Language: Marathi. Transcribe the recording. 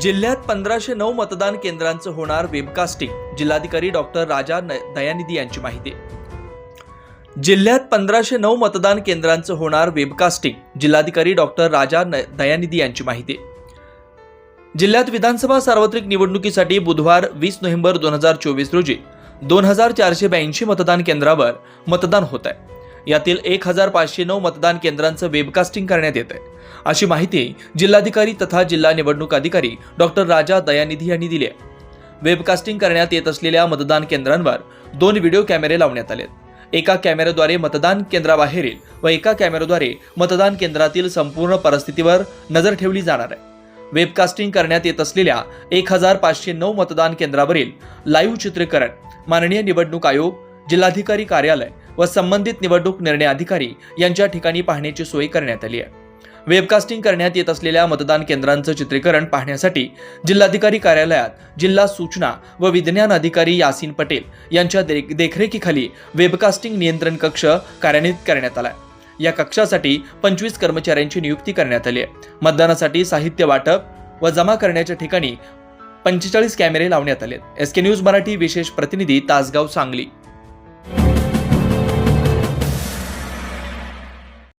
जिल्ह्यात पंधराशे नऊ मतदान केंद्रांचं होणार वेबकास्टिंग जिल्हाधिकारी डॉक्टर राजा न- दयानिधी यांची माहिती. जिल्ह्यात पंधराशे नऊ मतदान केंद्रांचं होणार वेबकास्टिंग जिल्हाधिकारी डॉक्टर राजा न- दयानिधी यांची माहिती. जिल्ह्यात विधानसभा सार्वत्रिक निवडणुकीसाठी बुधवार वीस नोव्हेंबर दोन हजार चोवीस रोजी दोन हजार चारशे ब्याऐंशी मतदान केंद्रावर मतदान होत आहे यातील एक हजार पाचशे नऊ मतदान केंद्रांचं वेबकास्टिंग करण्यात येत आहे अशी माहिती जिल्हाधिकारी तथा जिल्हा निवडणूक अधिकारी डॉक्टर राजा दयानिधी यांनी दिली आहे. वेबकास्टिंग करण्यात येत असलेल्या मतदान केंद्रांवर दोन व्हिडिओ कॅमेरे लावण्यात आलेत. एका कॅमेऱ्याद्वारे मतदान केंद्राबाहेरील व एका कॅमेऱ्याद्वारे मतदान केंद्रातील संपूर्ण परिस्थितीवर नजर ठेवली जाणार आहे. वेबकास्टिंग करण्यात येत असलेल्या एक हजार पाचशे नऊ मतदान केंद्रावरील लाईव्ह चित्रीकरण माननीय निवडणूक आयोग जिल्हाधिकारी कार्यालय व संबंधित निवडणूक निर्णय अधिकारी यांच्या ठिकाणी पाहण्याची सोय करण्यात आली आहे. वेबकास्टिंग करण्यात येत असलेल्या मतदान केंद्रांचं चित्रीकरण पाहण्यासाठी जिल्हाधिकारी कार्यालयात जिल्हा सूचना व विज्ञान अधिकारी यासीन पटेल यांच्या देख- देखरेखीखाली वेबकास्टिंग नियंत्रण कक्ष कार्यान्वित करण्यात आला या कक्षासाठी पंचवीस कर्मचाऱ्यांची नियुक्ती करण्यात आली आहे. मतदानासाठी साहित्य वाटप व जमा करण्याच्या ठिकाणी पंचेचाळीस कॅमेरे लावण्यात आले एस के न्यूज मराठी विशेष प्रतिनिधी तासगाव सांगली.